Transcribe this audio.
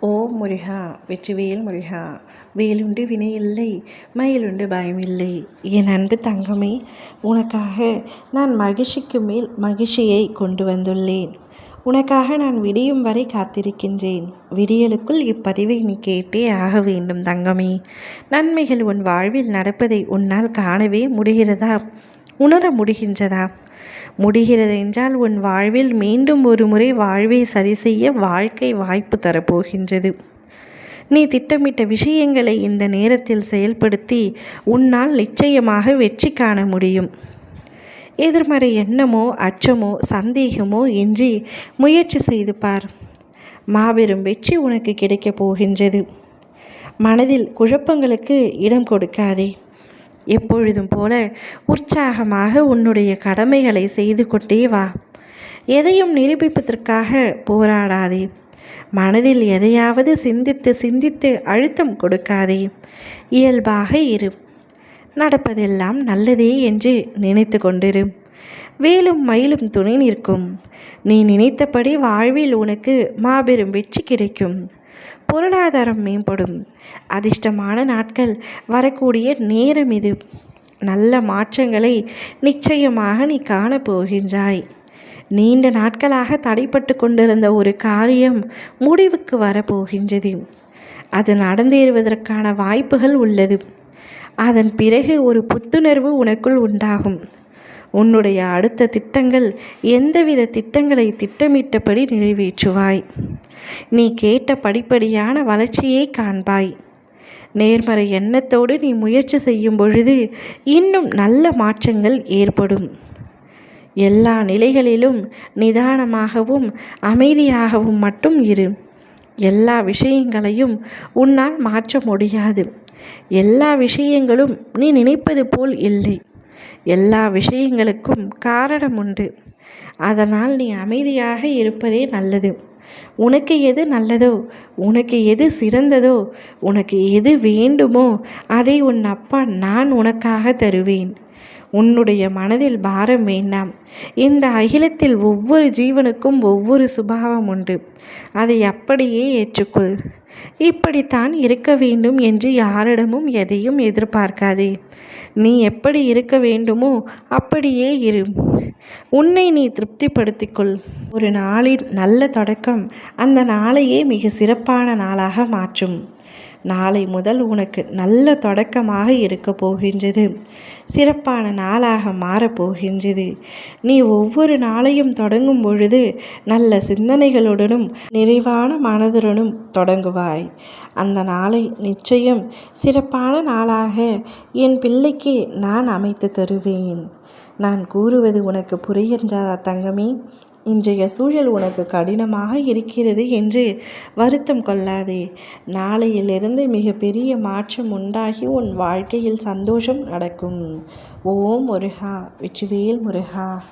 ஓ முருகா வெற்றிவேல் முருகா வேலுண்டு வினை இல்லை மயிலுண்டு பயமில்லை. என் அன்பு தங்கமே உனக்காக நான் மகிழ்ச்சிக்கு மேல் மகிழ்ச்சியை கொண்டு வந்துள்ளேன். உனக்காக நான் விடியும் வரை காத்திருக்கின்றேன். விடியலுக்குள் இப்பதிவை நீ கேட்டே ஆக வேண்டும் தங்கமே. நன்மைகள் உன் வாழ்வில் நடப்பதை உன்னால் காணவே முடிகிறதா? உணர முடிகின்றதா? முடிகிறது என்றால் உன் வாழ்வில் மீண்டும் ஒரு முறை வாழ்வை சரி செய்ய வாழ்க்கை வாய்ப்பு தரப்போகின்றது. நீ திட்டமிட்ட விஷயங்களை இந்த நேரத்தில் செயல்படுத்தி உன்னால் நிச்சயமாக வெற்றி காண முடியும். எதிர்மறை எண்ணமோ அச்சமோ சந்தேகமோ இன்றி முயற்சி செய்து பார். மாபெரும் வெற்றி உனக்கு கிடைக்கப் போகின்றது. மனதில் குழப்பங்களுக்கு இடம் கொடுக்காதே. எப்பொழுதும் போல உற்சாகமாக உன்னுடைய கடமைகளை செய்து கொண்டே வா. எதையும் நிரூபிப்பதற்காக போராடாதே. மனதில் எதையாவது சிந்தித்து சிந்தித்து அழுத்தம் கொடுக்காதே. இயல்பாக இரு. நடப்பதெல்லாம் நல்லதே என்று நினைத்து கொண்டிரு. வேலும் மயிலும் துணை நிற்கும். நீ நினைத்தபடி வாழ்வில் உனக்கு மாபெரும் வெற்றி கிடைக்கும். பொருளாதாரம் மேம்படும். அதிர்ஷ்டமான நாட்கள் வரக்கூடிய நேரம் இது. நல்ல மாற்றங்களை நிச்சயமாக நீ காணப்போகின்றாய். நீண்ட நாட்களாக தடைப்பட்டு கொண்டிருந்த ஒரு காரியம் முடிவுக்கு வரப்போகின்றது. அது நடந்தேறுவதற்கான வாய்ப்புகள் உள்ளது. அதன் பிறகு ஒரு புத்துணர்வு உனக்குள் உண்டாகும். உன்னுடைய அடுத்த திட்டங்கள் எந்தவித திட்டங்களை திட்டமிட்டபடி நிறைவேற்றுவாய். நீ கேட்ட படிப்படியான வளர்ச்சியை காண்பாய். நேர்மறை எண்ணத்தோடு நீ முயற்சி செய்யும் பொழுது இன்னும் நல்ல மாற்றங்கள் ஏற்படும். எல்லா நிலைகளிலும் நிதானமாகவும் அமைதியாகவும் மட்டும் இரு. எல்லா விஷயங்களையும் உன்னால் மாற்ற முடியாது. எல்லா விஷயங்களும் நீ நினைப்பது போல் இல்லை. எல்லா விஷயங்களுக்கும் காரணம் உண்டு. அதனால் நீ அமைதியாக இருப்பதே நல்லது. உனக்கு எது நல்லதோ உனக்கு எது சிறந்ததோ உனக்கு எது வேண்டுமோ அதை உன் அப்பா நான் உனக்காக தருவேன். உன்னுடைய மனதில் பாரம் வேண்டாம். இந்த அகிலத்தில் ஒவ்வொரு ஜீவனுக்கும் ஒவ்வொரு சுபாவம் உண்டு. அதை அப்படியே ஏற்றுக்கொள். இப்படித்தான் இருக்க வேண்டும் என்று யாரிடமும் எதையும் எதிர்பார்க்காதே. நீ எப்படி இருக்க வேண்டுமோ அப்படியே இரு. உன்னை நீ திருப்திப்படுத்திக்கொள். ஒரு நாளின் நல்ல தொடக்கம் அந்த நாளையே மிக சிறப்பான நாளாக மாற்றும். நாளை முதல் உனக்கு நல்ல தொடக்கமாக இருக்க போகின்றது. சிறப்பான நாளாக மாறப்போகின்றது நீ ஒவ்வொரு நாளையும் தொடங்கும் பொழுது நல்ல சிந்தனைகளுடனும் நிறைவான மனதுடனும் தொடங்குவாய். அந்த நாளை நிச்சயம் சிறப்பான நாளாக என் பிள்ளைக்கு நான் அமைத்து தருவேன். நான் கூறுவது உனக்கு புரிகின்றதா தங்கமே? இன்றைய சூழல் உனக்கு கடினமாக இருக்கிறது என்று வருத்தம் கொள்ளாதே. நாளையிலிருந்து மிகப்பெரிய மாற்றம் உண்டாகி உன் வாழ்க்கையில் சந்தோஷம் நடக்கும். ஓம் முருகா வெற்றிவேல் முருகா.